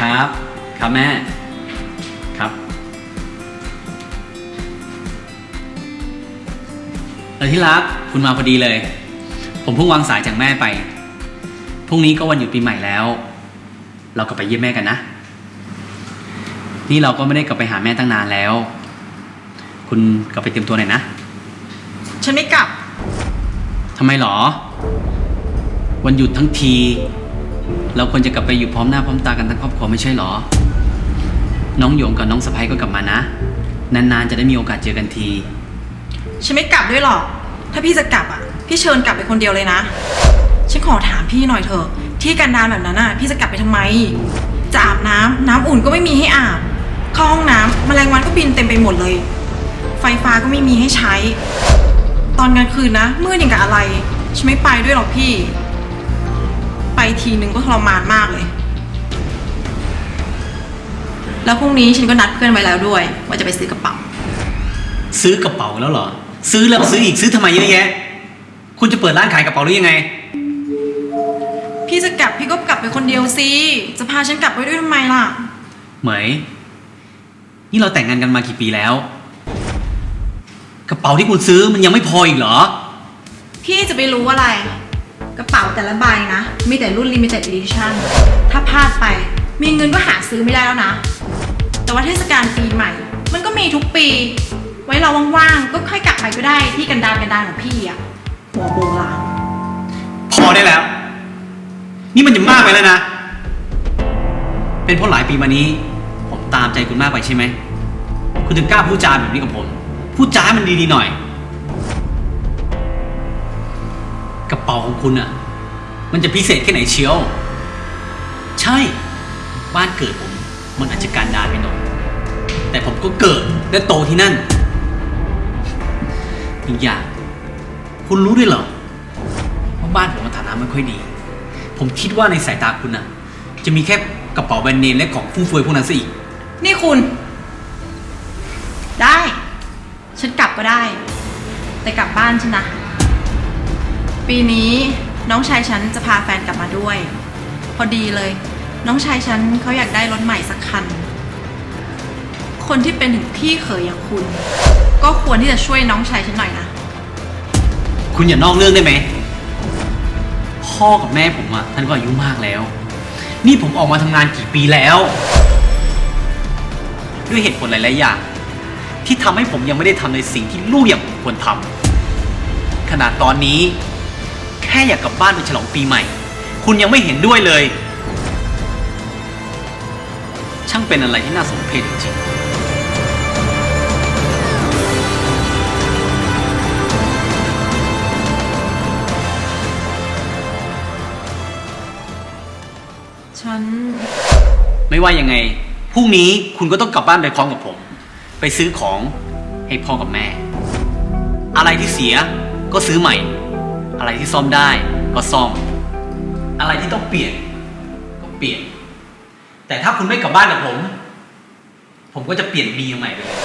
ครับ ครับแม่ ครับ เออที่รัก คุณมาพอดีเลย ผมเพิ่งวางสายจากแม่ไป พรุ่งนี้ก็วันหยุดปีใหม่แล้ว เรากลับไปเยี่ยมแม่กันนะ นี่เราก็ไม่ได้กลับไปหาแม่ตั้งนานแล้ว คุณกลับไปเตรียมตัวหน่อยนะ ฉันไม่กลับ ทำไมหรอ วันหยุดทั้งที เราควรจะกลับไปอยู่พร้อมหน้าพร้อมตากันทั้งครอบครัวไม่ใช่หรอ น้องโยงกับน้องสะพ้ยก็กลับมานะ นานๆจะได้มีโอกาสเจอกันที ฉันไม่กลับด้วยหรอก ถ้าพี่จะกลับอะ พี่เชิญกลับไปคนเดียวเลยนะ ฉันขอถามพี่หน่อยเถอะ ที่กันดารแบบนั้นอะ พี่จะกลับไปทำไม จะอาบน้ำน้ำอุ่นก็ไม่มีให้อาบ เข้าห้องน้ำแมลงวันก็บินเต็มไปหมดเลย ไฟฟ้าก็ไม่มีให้ใช้ ตอนกลางคืนนะมืดอย่างกับอะไร ฉันไม่ไปด้วยหรอกพี่ ไปทีนึงก็ทรมานมากเลย แล้วพรุ่งนี้ฉันก็นัดเพื่อนไว้แล้วด้วย ว่าจะไปซื้อกระเป๋า ซื้อกระเป๋าแล้วเหรอ ซื้อแล้วซื้ออีกซื้อทำไมเยอะแยะ คุณจะเปิดร้านขายกระเป๋าหรือยังไง พี่จะกลับพี่ก็กลับไปคนเดียวสิจะพาฉันกลับไปด้วยทำไมล่ะ เหมย นี่เราแต่งงานกันมากี่ปีแล้ว กระเป๋าที่คุณซื้อมันยังไม่พออีกเหรอ พี่จะไปรู้อะไร กระเป๋าแต่ละใบนะ มีแต่รุ่น limited edition ถ้าพลาดไป มีเงินก็หาซื้อไม่ได้แล้วนะ แต่ว่าเทศกาลปีใหม่ มันก็มีทุกปี ไว้เราว่างๆ ก็ค่อยกลับไปก็ได้ที่กันดารกันดารของพี่อะหัวโบราณพอได้แล้ว นี่มันจะมากไปแล้วนะ เป็นเพราะหลายปีมานี้ ผมตามใจคุณมากไปใช่ไหม คุณถึงกล้าพูดจาแบบนี้กับผม พูดจาให้มันดีๆหน่อย ป๋าของคุณอะมันจะพิเศษแค่ไหนเชียว ใช่ บ้านเกิดผม มันอาจจะการดารไปหน่อยแต่ผมก็เกิดและโตที่นั่นอีกอย่าง คุณรู้ด้วยเหรอว่าบ้านผมฐานะไม่ค่อยดี ผมคิดว่าในสายตาคุณน่ะจะมีแค่กระเป๋าแบรนด์เนมและของฟุ่มเฟือยพวกนั้นซะอีก นี่คุณ ได้ ฉันกลับก็ได้ แต่กลับบ้านฉันนะ ปีนี้น้องชายฉันจะพาแฟนกลับมาด้วย พอดีเลย น้องชายฉันเขาอยากได้รถใหม่สักคัน คนที่เป็นถึงพี่เขยอย่างคุณ ก็ควรที่จะช่วยน้องชายฉันหน่อยนะ คุณอย่านอกเรื่องได้ไหม พ่อกับแม่ผมอะท่านก็อายุมากแล้ว นี่ผมออกมาทำงานกี่ปีแล้ว ด้วยเหตุผลหลายๆอย่าง ที่ทำให้ผมยังไม่ได้ทำในสิ่งที่ลูกอย่างผมควรทำขนาดตอนนี้ แค่อยากกลับบ้านไปฉลองปีใหม่ คุณยังไม่เห็นด้วยเลย ช่างเป็นอะไรที่น่าสมเพชจริงๆฉัน ไม่ว่ายังไงพรุ่งนี้คุณก็ต้องกลับบ้านไปพร้อมกับผม ไปซื้อของให้พ่อกับแม่ อะไรที่เสียก็ซื้อใหม่ อะไรที่ซ่อมได้ก็ซ่อม อะไรที่ต้องเปลี่ยน ก็เปลี่ยน แต่ถ้าคุณไม่กลับบ้านกับผม ผมก็จะเปลี่ยนมีใหม่ไปเลย